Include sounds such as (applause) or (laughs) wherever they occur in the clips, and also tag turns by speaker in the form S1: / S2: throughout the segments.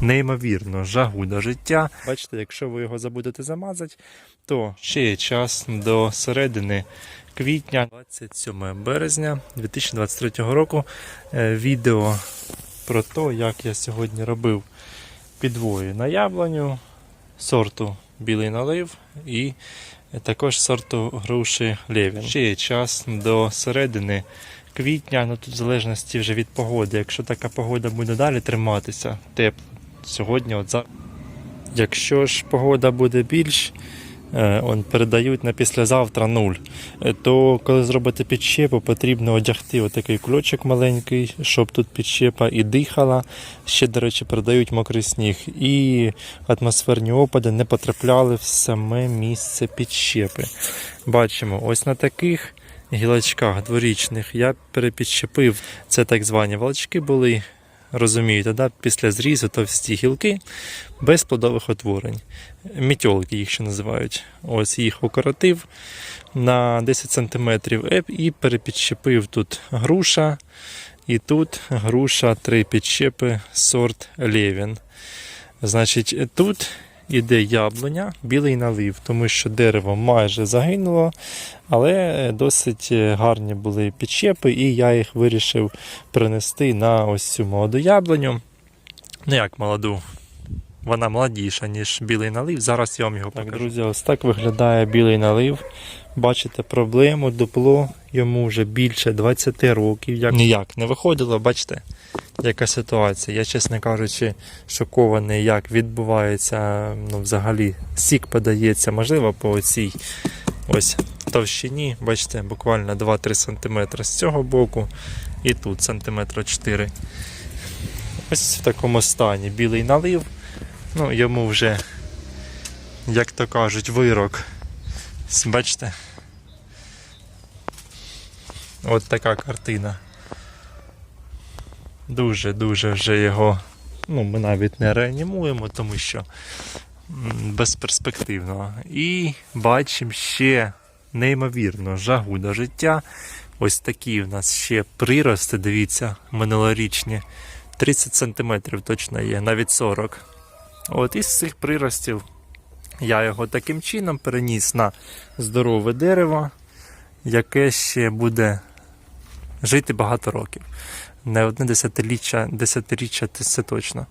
S1: неймовірну жагу до життя. Бачите, якщо ви його забудете замазати, то ще є час до середини квітня, 27 березня 2023 року. Е, Відео про те, як я сьогодні робив підвої на яблуню сорту білий налив і також сорту груші Левін. Ще є час до середини квітня, ну тут в залежності вже від погоди. Якщо така погода буде далі триматися, тепло. Сьогодні, от за... якщо ж погода буде більш, е, он передають на післязавтра нуль, е, то коли зробити підщепу, потрібно одягти отакий кульочок маленький, щоб тут підщепа і дихала. Ще, до речі, передають мокрий сніг. І атмосферні опади не потрапляли в саме місце підщепи. Бачимо, ось на таких гілочках дворічних я перепідщепив. Це так звані волочки були. Розумієте, да? після зрізу товсті гілки без плодових утворень. Мітьолки їх ще називають. Ось їх укоротив на 10 см і перепідщепив тут груша. І тут груша три підщепи сорт Левін. Значить, тут іде яблуня, білий налив, тому що дерево майже загинуло, але досить гарні були підщепи, і я їх вирішив принести на ось цю молоду яблуню. Ну як молоду? Вона молодіша, ніж білий налив. Зараз я вам його покажу. Так, друзі, ось так виглядає білий налив. Бачите проблему, дупло йому вже більше 20 років. Як... Ніяк не виходило, бачите, яка ситуація. Я, чесно кажучи, шокований, як відбувається ну, взагалі сік подається, можливо, по цій ось товщині. Бачите, буквально 2-3 см з цього боку і тут сантиметра 4 Ось в такому стані білий налив. Ну, йому вже, як то кажуть, вирок. Бачите? От така картина. Дуже-дуже вже його. Ну, ми навіть не реанімуємо, тому що безперспективно. І бачимо ще неймовірну жагу до життя. Ось такі в нас ще прирости, дивіться, минулорічні. 30 см точно є, навіть 40 От із цих приростів я його таким чином переніс на здорове дерево, яке ще буде жити багато років. Не одне десятиріччя, десятиріччя це точно.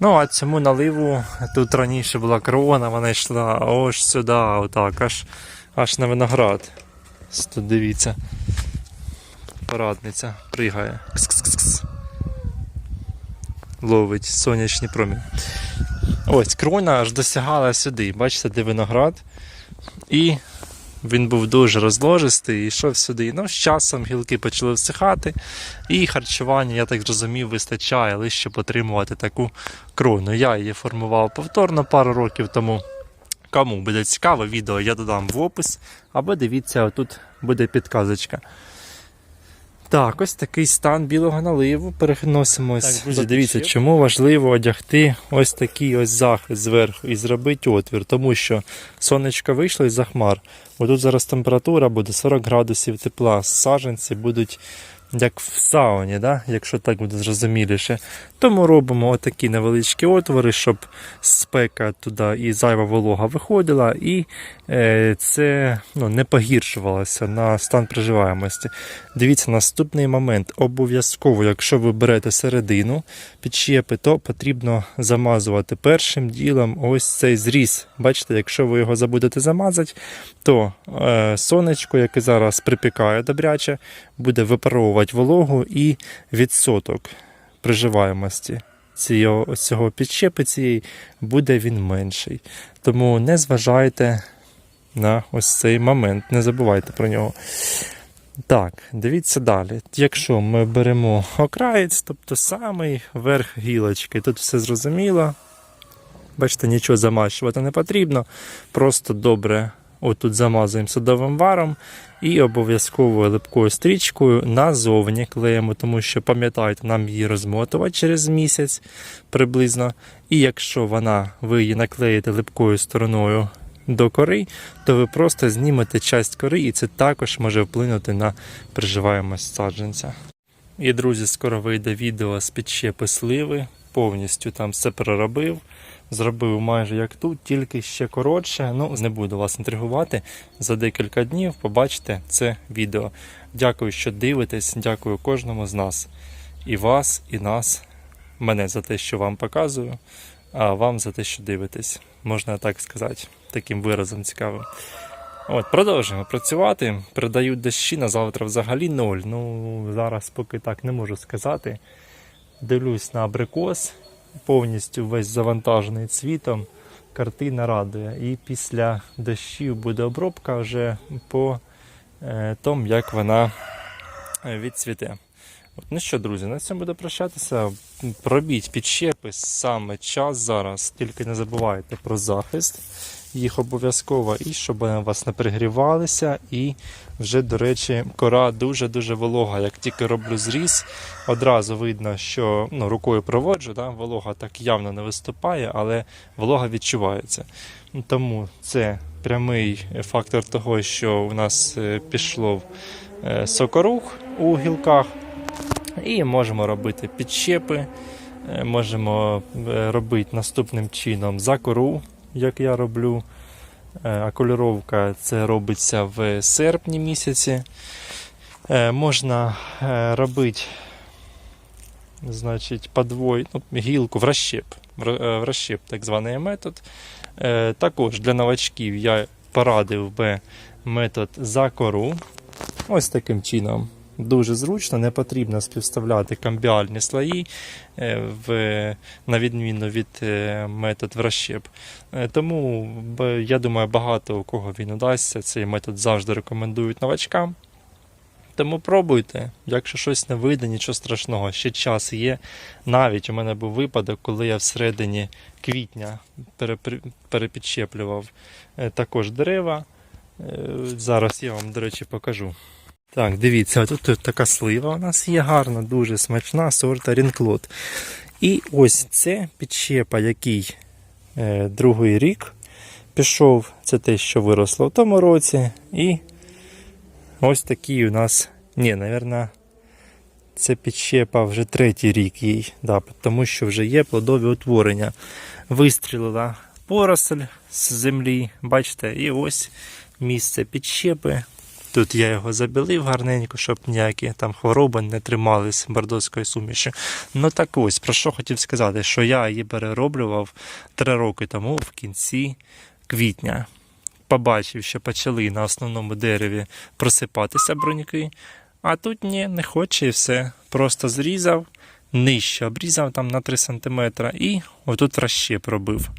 S1: Ну, а цьому наливу тут раніше була крона, вона йшла ось сюди, отак, аж, аж на виноград. Тут дивіться. Парадниця пригає. Кс-кс-кс. Ловить сонячний промінь. Ось крона аж досягала сюди. Бачите, де виноград. І він був дуже розложистий і йшов сюди. Ну, з часом гілки почали всихати, і харчування, я так зрозумів, вистачає лише щоб отримувати таку крону. Я її формував повторно пару років тому. Кому буде цікаво, відео я додам в опис, або дивіться, тут буде підказочка. Так, ось такий стан білого наливу. Переносимось. Так, друзі, дивіться, чому важливо одягти ось такий ось захист зверху і зробити отвір, тому що сонечко вийшло із захмар. Бо Отут зараз температура буде 40 градусів тепла. Саженці будуть як в сауні, да? якщо так буде зрозуміліше. Тому робимо отакі невеличкі отвори, щоб спека туди і зайва волога виходила, і е, це ну, не погіршувалося на стан приживаємості. Дивіться, наступний момент. Обов'язково, якщо ви берете середину підщепи, то потрібно замазувати першим ділом ось цей зріз. Бачите, якщо ви його забудете замазати, то е, сонечко, яке зараз припікає добряче, буде випаровувати вологу і відсоток приживаємості цього, цього підщепи цієї буде він менший. Тому не зважайте на ось цей момент, не забувайте про нього. Так, дивіться далі. Якщо ми беремо окраєць, тобто самий верх гілочки, тут все зрозуміло. Бачите, нічого замащувати не потрібно. Просто добре отут замазуємо садовим варом і обов'язково липкою стрічкою назовні клеїмо, тому що, пам'ятаєте, нам її розмотувати через місяць приблизно. І якщо вона, ви її наклеїте липкою стороною до кори, то ви просто знімете часть кори, і це також може вплинути на приживаємость саджанця. І, друзі, скоро вийде відео з підщепи сливи повністю там все переробив. Зробив майже як тут, тільки ще коротше. Ну, не буду вас інтригувати. За декілька днів побачите це відео. Дякую, що дивитесь. Дякую кожному з нас. І вас, і нас. Мене за те, що вам показую, а вам за те, що дивитесь. Можна так сказати, таким виразом цікавим. От, продовжуємо працювати. Передають дощі на завтра взагалі ноль. Ну, зараз поки так не можу сказати. Дивлюсь на абрикос, повністю весь завантажений цвітом. Картина радує. І після дощів буде обробка вже по е, тому, як вона е, відцвіте. От, ну що, друзі, на цьому буду прощатися. Пробіть підщепи саме час зараз. Тільки не забувайте про захист. Їх обов'язково, і щоб у вас не пригрівалися. І вже, до речі, кора дуже-дуже волога. Як тільки роблю зріз, одразу видно, що ну, рукою проводжу, да, волога так явно не виступає, але волога відчувається. Тому це прямий фактор того, що у нас е, пішло е, сокорух у гілках. І можемо робити підщепи, е, можемо робити наступним чином за кору, як я роблю. Е, А це робиться в серпні місяці. Е, Можна е, робити значить, подвой, ну, гілку в розщеп. В ро- в розщеп, так званий метод. Також для новачків я порадив би метод за кору. Ось таким чином. Дуже зручно, не потрібно співставляти камбіальні слої, е, в, на відміну від е, метод в розщеп. Е, Тому я думаю, багато у кого він удасться. Цей метод завжди рекомендують новачкам. Тому пробуйте, якщо щось не вийде, нічого страшного, ще час є. Навіть у мене був випадок, коли я всередині квітня перепідщеплював також дерева. Зараз я вам, до речі, покажу. Так, дивіться, тут, тут така слива у нас є гарна, дуже смачна, сорта Рінклот. І ось це підщепа, який е, другий рік пішов. Це те, що виросло в тому році. І ось такий у нас. Ні, напевно, це підщепа вже третій рік їй, да, тому що вже є плодові утворення. Вистрілила поросль з землі, бачите, і ось місце підщепи. Тут я його забілив гарненько, щоб ніякі там хвороби не тримались бордоської суміші. Ну так ось, про що хотів сказати, що я її перероблював три роки тому в кінці квітня. Побачив, що почали на основному дереві просипатися броньки, а тут ні, не хоче і все. Просто зрізав, нижче обрізав там на 3 см і отут розщеп робив.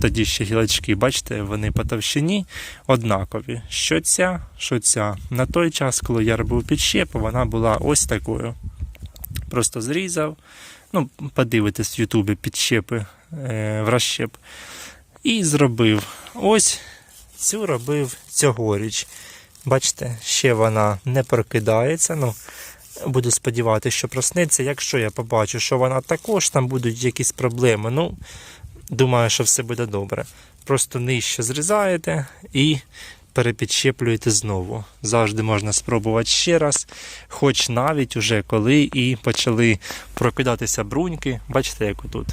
S1: Тоді ще гілочки, бачите, вони по товщині однакові. Що ця, що ця. На той час, коли я робив підщеп, вона була ось такою. Просто зрізав. Ну, подивитись в Ютубі підщепи е, в розщеп. І зробив. Ось цю робив цьогоріч. Бачите, ще вона не прокидається. Ну, буду сподіватися, що проснеться. Якщо я побачу, що вона також там будуть якісь проблеми, ну, думаю, що все буде добре. Просто нижче зрізаєте і перепідщеплюєте знову. Завжди можна спробувати ще раз, хоч навіть уже коли і почали прокидатися бруньки, бачите, як отут.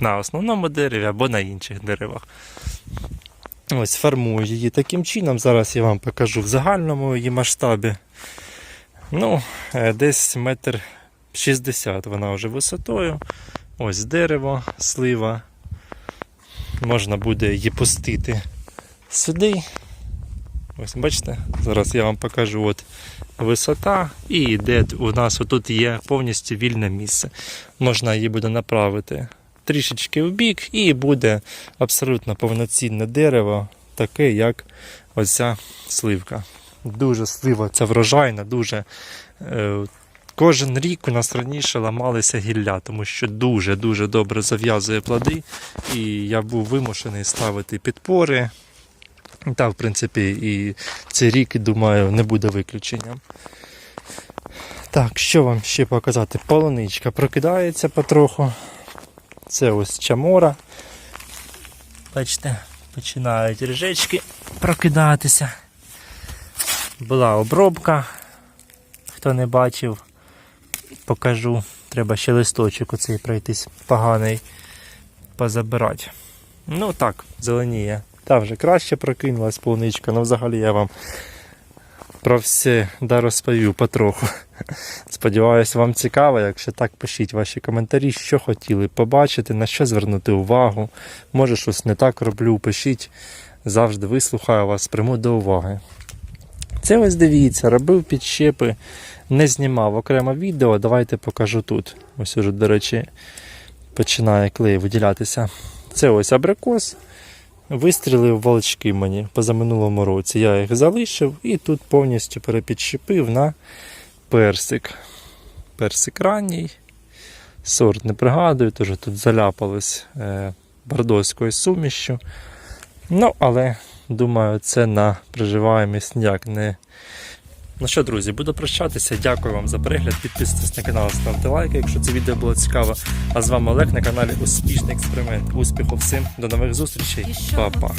S1: На основному дереві або на інших деревах. Ось формую її таким чином. Зараз я вам покажу в загальному її масштабі. Ну, е, десь метр 60 вона вже висотою. Ось дерево, слива. Можна буде її пустити сюди. Ось бачите, зараз я вам покажу от висота і де у нас отут є повністю вільне місце. Можна її буде направити трішечки в бік і буде абсолютно повноцінне дерево, таке, як оця сливка. Дуже слива, ця врожайна, дуже. Кожен рік у нас раніше ламалися гілля, тому що дуже-дуже добре зав'язує плоди. І я був вимушений ставити підпори. Та, в принципі, і цей рік, думаю, не буде виключенням. Так, що вам ще показати? Полуничка прокидається потроху. Це ось чамора. Бачите, починають ріжечки прокидатися. Була обробка. Хто не бачив, покажу Треба ще листочок оцей пройтись поганий позабирати. Ну так, зеленіє. Та вже краще прокинулась полуничка, ну взагалі я вам про все да розповів потроху. (laughs) Сподіваюсь, вам цікаво. Якщо так, пишіть ваші коментарі, що хотіли побачити, на що звернути увагу. Може, щось не так роблю, пишіть. Завжди вислухаю вас, прийму до уваги. Це ось дивіться, робив підщепи, не знімав окремо відео. Давайте покажу тут. Ось уже, до речі, починає клей виділятися. Це ось абрикос. Вистрілив волочки мені позаминулому році. Я їх залишив і тут повністю перепідщепив на персик. Персик ранній. Сорт не пригадую, теж тут заляпалось е, бордоською сумішю. Ну, але Думаю, це на проживаємість ніяк не. Ну що, друзі, буду прощатися. Дякую вам за перегляд. Підписуйтесь на канал, ставте лайки, якщо це відео було цікаво. А з вами Олег на каналі Успішний експеримент. Успіху всім, до нових зустрічей.
S2: Па-па.